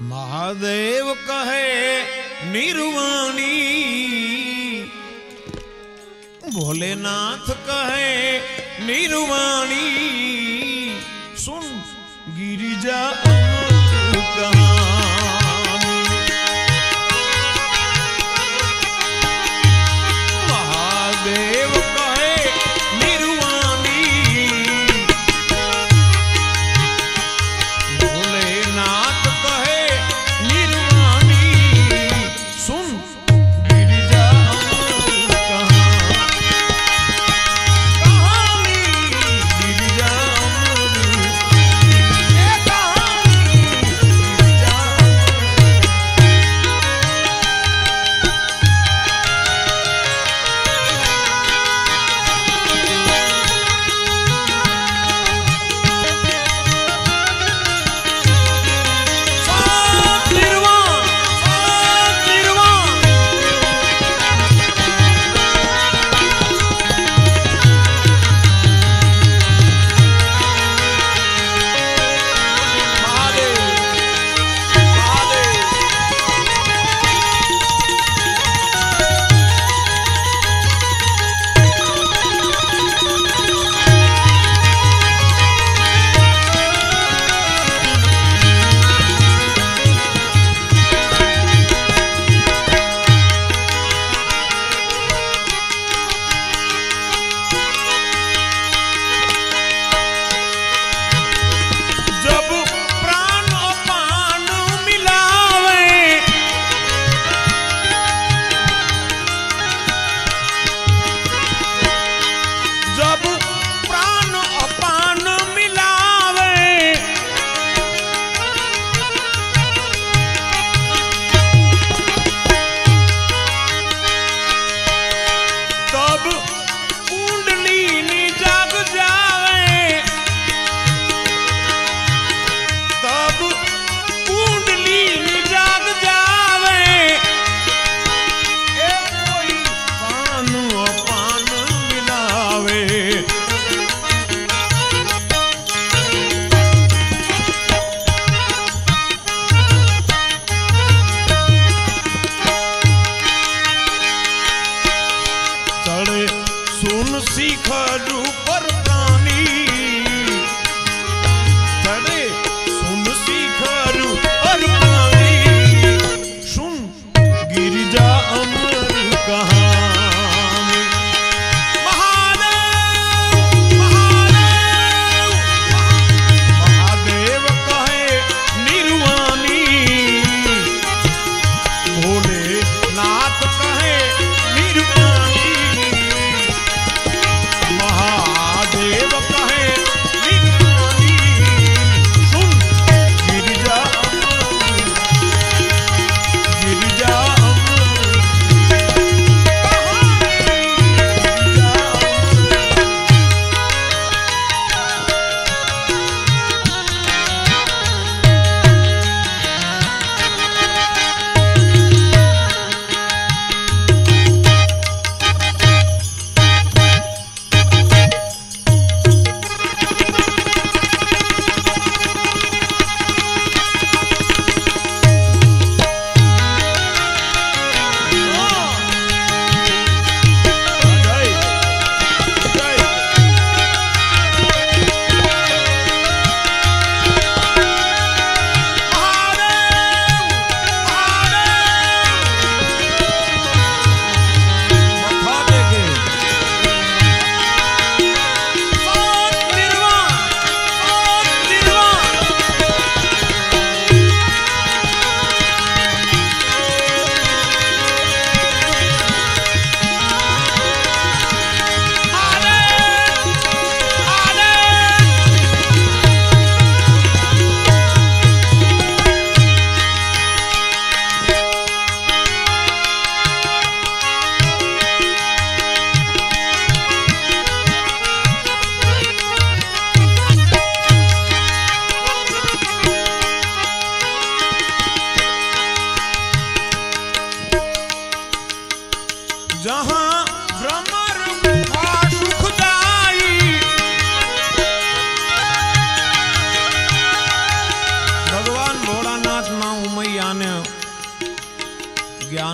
મહાદેવ કહે નિર્વાણી. ભોલેનાથ કહે નિર્વાણી. સુન ગિરિજા અમર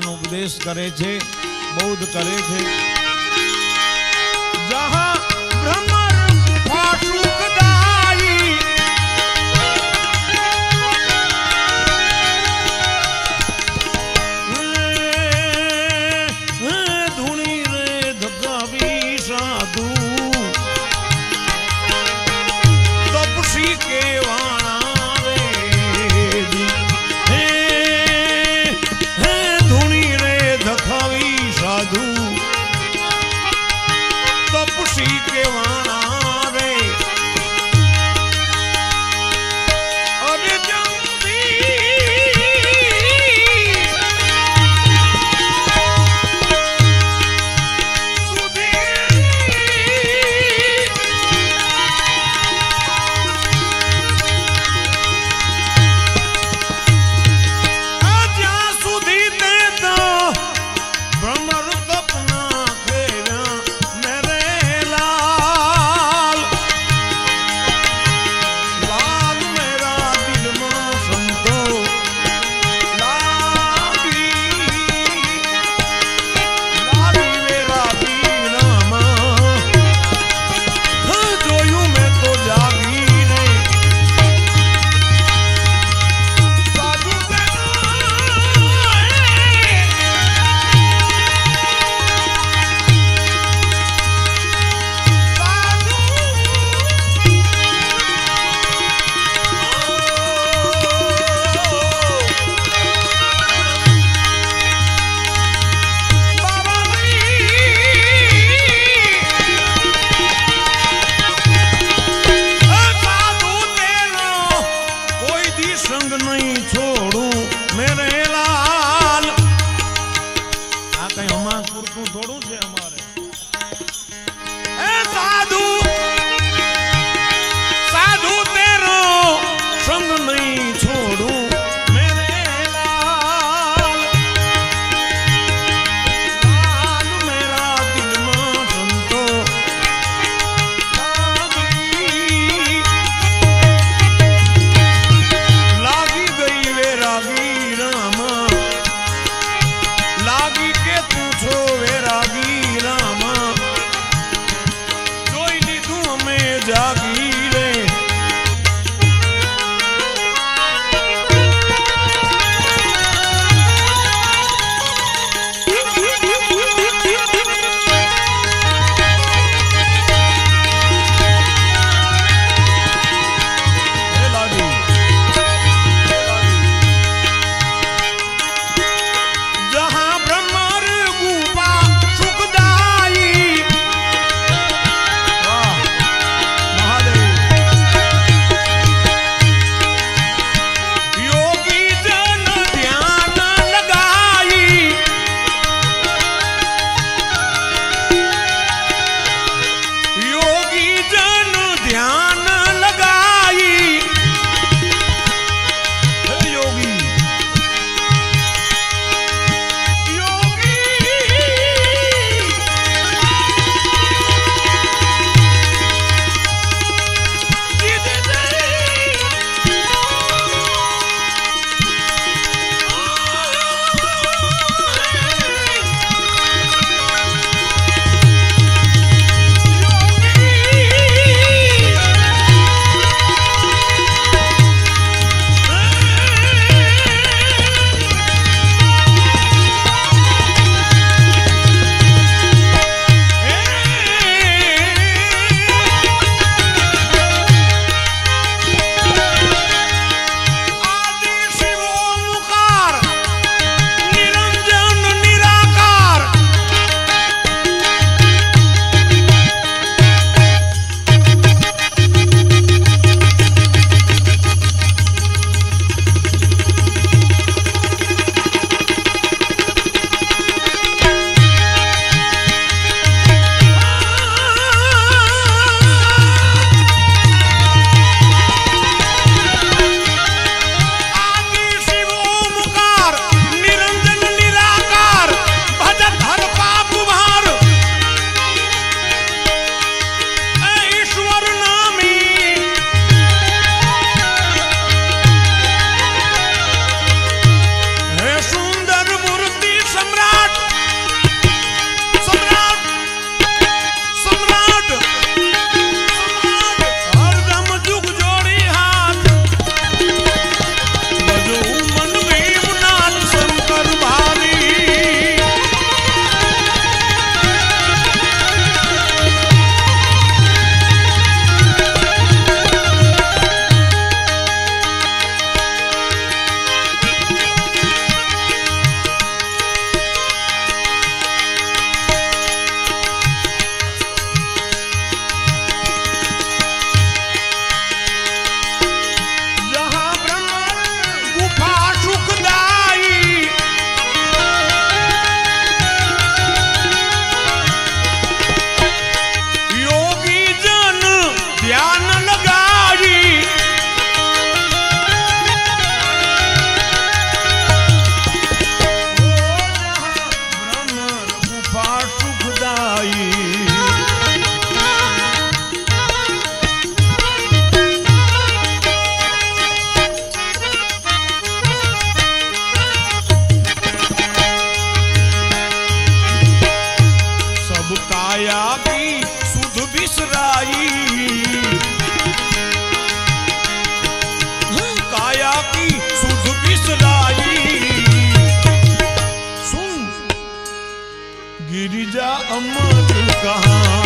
ઉપદેશ કરે છે બૌદ્ધ કરે છે. જહાં कहाँ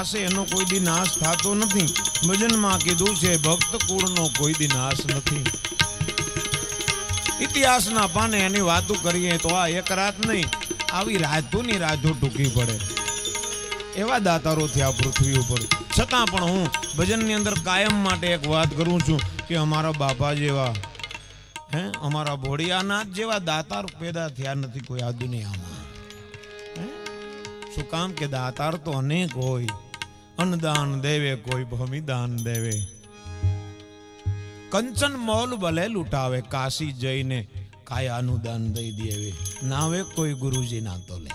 થાશે એનો કોઈ દી થતો નથી. ભજનમાં કીધું છે, ભક્ત કુળનો કોઈ દી નથી. ઇતિહાસના પાને એની વાતો કરીએ તો આ એક રાત નહીં, આવી રાતોની રાતો ટૂંકી પડે. એવા દાતારો થયા પૃથ્વી ઉપર. છતાં પણ હું ભજનની અંદર કાયમ માટે એક વાત કરું છું કે અમારા બાપા જેવા, હે, અમારા ભોળિયાનાથ જેવા દાતાર પેદા થયા નથી કોઈ આ દુનિયામાં? શું કામ કે દાતાર તો અનેક હોય. અન્નદાન દેવે, કોઈ ભૂમિદાન દેવે. કંચન મોલ ભલે લૂંટાવે, કાશી જઈને કાયાનું દાન દઈ દેવે. નાવે કોઈ ગુરુજી ના તો લે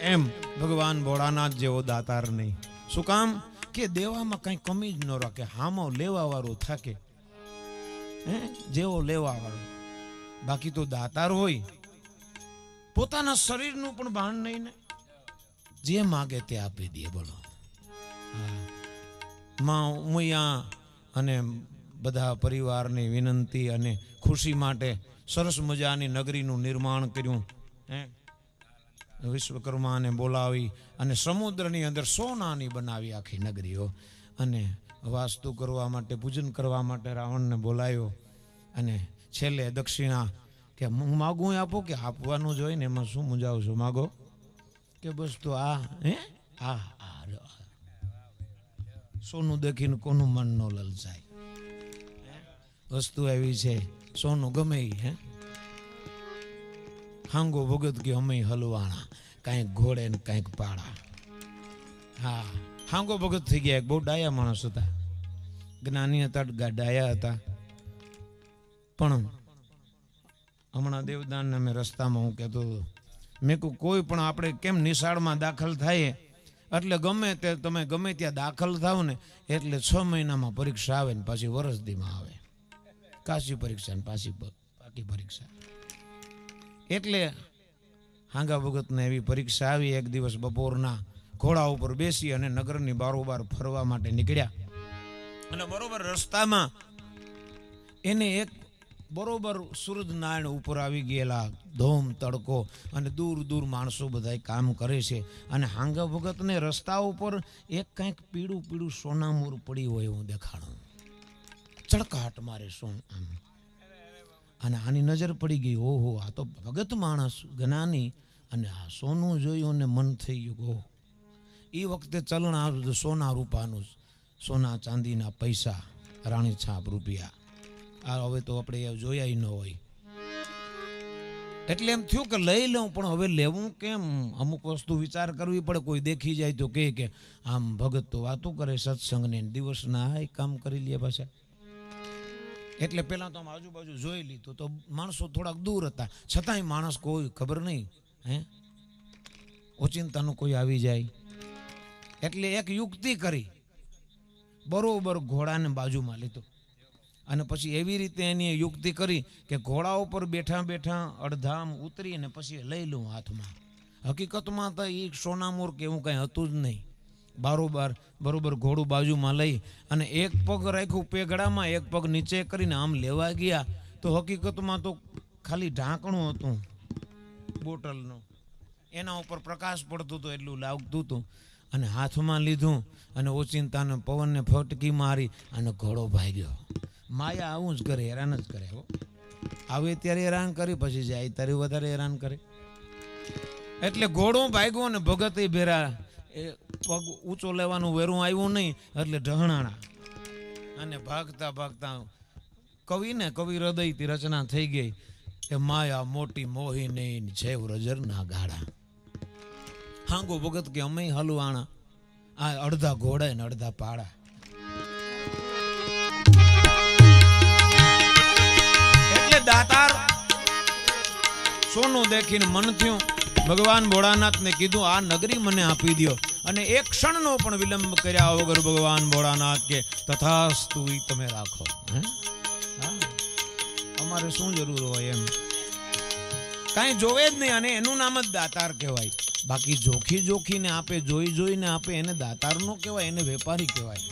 એમ ભગવાન ભોળાનાથ જેવો દાતાર નહીં. શું કામ? કે દેવામાં કઈ કમી જ ન રાખે, હામો લેવા વાળો થાકે. હે? જેવો લેવા વાળો બાકી તો દાતાર હોય. પોતાના શરીરનું પણ ભાન નહીં ને. જે માગે તે આપી દે બોલો. માં ઉમૈયા અને બધા પરિવારની વિનંતી અને ખુશી માટે સરસ મજાની નગરીનું નિર્માણ કર્યું. હે? વિશ્વકર્માને બોલાવી અને સમુદ્રની અંદર સોનાની બનાવી આખી નગરીઓ અને વાસ્તુ કરવા માટે, પૂજન કરવા માટે રાવણને બોલાયો અને છેલ્લે દક્ષિણા કે હું માગું આપો કે આપવાનું જ હોય ને, એમાં શું મૂંઝાવ છું માગો? કે બસ તો આ, હે? આ આ. સોનું દેખીને કોનું મન ન લલચાય? વસ્તુ એવી છે, સોનું ગમે હે? હાંગો ભગત કે અમે હલવાણા, કાંઈક ઘોડે ને કાંઈક પાડા હા, હાંગો ભગત થઈ ગયા બહુ ડાયા માણસ હતા. જ્ઞાની હતા ડાયા હતા. પણ હમણાં દેવદાનને અમે રસ્તામાં હું કહેતો હતો, મેં કહું કોઈ પણ આપણે કેમ નિશાળમાં દાખલ થાય એટલે ગમે તે તમે ગમે ત્યાં દાખલ થાવ ને, એટલે છ મહિનામાં પરીક્ષા આવે ને પાછી વરસદીમાં આવે. કાશી પરીક્ષા ને પાછી બાકી પરીક્ષા. એટલે હાંગા ભગતને એવી પરીક્ષા આવી, એક દિવસ બપોરના ઘોડા ઉપર બેસી અને નગરની બારોબાર ફરવા માટે નીકળ્યા. અને બરોબર રસ્તામાં એને એક બરોબર સૂરજનારાયણ ઉપર આવી ગયેલા ધોમ, તડકો અને દૂર દૂર માણસો બધા કામ કરે છે. અને હાંગા ભગતને રસ્તા ઉપર એક કંઈક પીળું પીળું સોનામૂર પડી હોય એવું દેખાડું ચડકાટ મારે સોન આમ. અને આની નજર પડી ગઈ, ઓહો, આ તો ભગત માણસ, જ્ઞાની. અને આ સોનું જોયું ને મન થઈ ગયું, ઓહો. એ વખતે ચલણ આવ્યું સોના રૂપાનું, સોના ચાંદીના પૈસા, રાણી છાપ રૂપિયા. આ હવે તો આપણે જોયા ન હોય. એટલે એમ થયું કે લઈ લઉં, પણ હવે લેવું કેમ? અમુક વસ્તુ વિચાર કરવી પડે, કોઈ દેખી જાય તો કહે કે, આમ ભગત તો વાતો કરે સત્સંગને દિવસના આ કામ કરી લે પાછા. એટલે પહેલાં તો આમ આજુબાજુ જોઈ લીધું તો માણસો થોડાક દૂર હતા. છતાંય માણસ કોઈ ખબર નહીં, હે? ઓચિંતાનું કોઈ આવી જાય. એટલે એક યુક્તિ કરી, બરોબર ઘોડાને બાજુમાં લીધો. અને પછી એવી રીતે એની યુક્તિ કરી કે ઘોડા ઉપર બેઠા બેઠા અડધામ ઉતરી અને પછી લઈ લઉં હાથમાં. હકીકતમાં તો એ સોનામોર કે એવું કંઈ હતું જ નહીં. બારોબાર બરોબર ઘોડું બાજુમાં લઈ અને એક પગ રાખ્યું પેગડામાં એક પગ નીચે કરીને આમ લેવા ગયા. તો હકીકતમાં તો ખાલી ઢાંકણું હતું બોટલનું. એના ઉપર પ્રકાશ પડતું હતું, એટલું લાગતું હતું. અને હાથમાં લીધું અને ઓચિંતાને પવનને ફટકી મારી અને ઘોડો ભાગ્યો. માયા આવું જ કરે, હેરાન જ કરે, હો. આવે ત્યારે હેરાન કરી, પછી જાય, ત્યારે વધારે હેરાન કરે. એટલે ઘોડો ભાગ્યું ને ભગત ભેરા, એ પગ ઊંચો લેવાનું વેરું આવ્યું નહીં, એટલે ઢહણાણા. અને ભાગતા ભાગતા કવિ ને કવિ હૃદયથી રચના થઈ ગઈ કે માયા મોટી મોહિની છેવ રજરના ગાડા હાંગો ભગત કે અમે હલવાણા. આ અડધા ઘોડા ને અડધા પાડા. દાતાર. સોનું દેખીને મન થયું. ભગવાન ભોળાનાથને કીધું, આ નગરી મને આપી દો અને એક ક્ષણનો પણ વિલંબ કર્યા વગર ભગવાન ભોળાનાથ કે, તથાસ્તુ તમે રાખો. અમારે શું જરૂર હોય એમ? કાંઈ જોવે જ નહીં અને એનું નામ જ દાતાર કહેવાય. બાકી જોખી જોખીને આપે, જોઈ જોઈને આપે, એને દાતાર નો કહેવાય, એને વેપારી કહેવાય.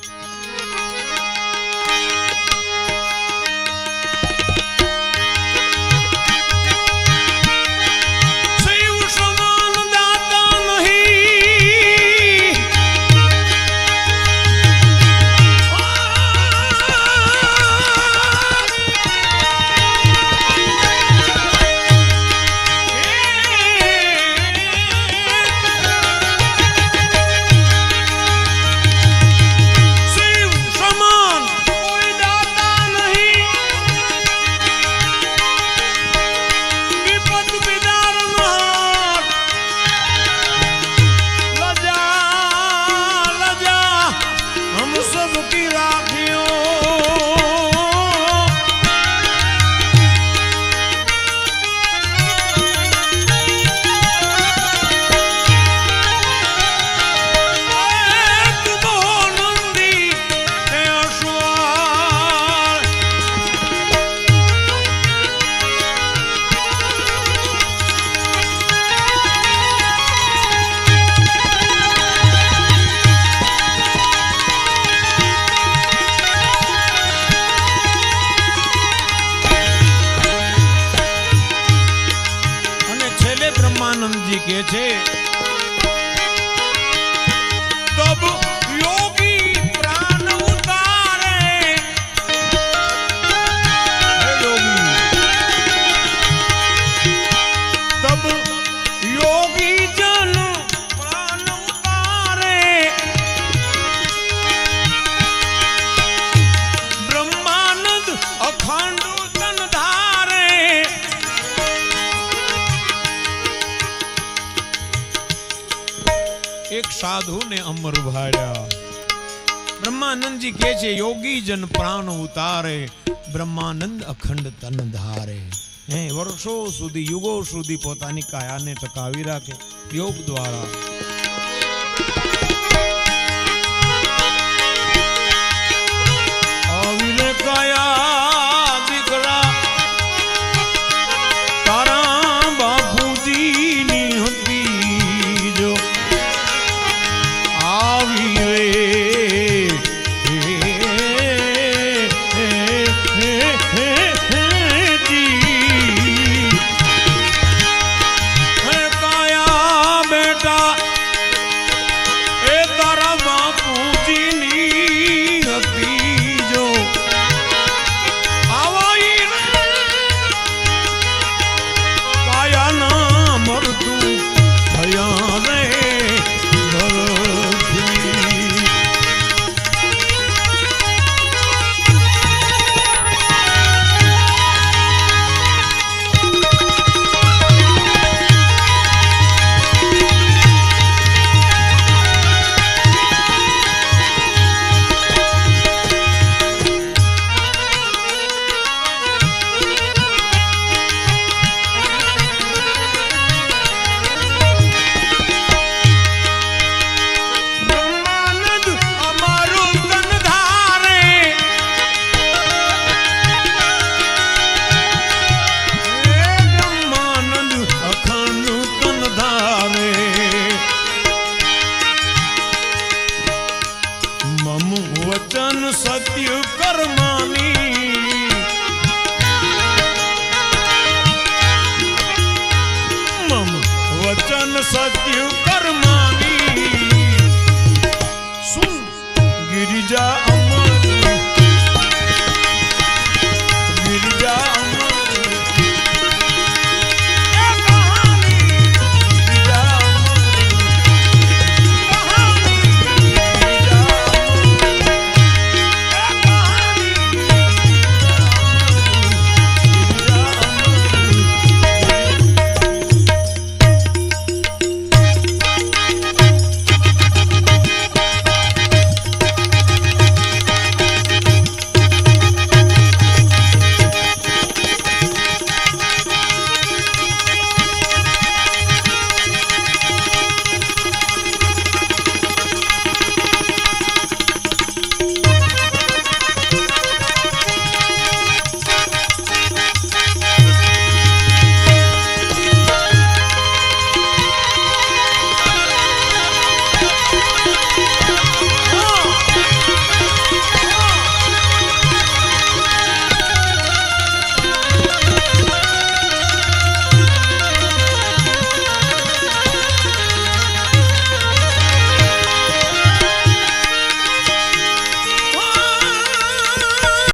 અમર ઉભાડ્યા. બ્રહ્માનંદજી કે છે, યોગી જન પ્રાણ ઉતારે, બ્રહ્માનંદ અખંડ તન ધારે. હે, વર્ષો સુધી, યુગો સુધી પોતાની કાયાને ટકાવી રાખે, યોગ દ્વારા.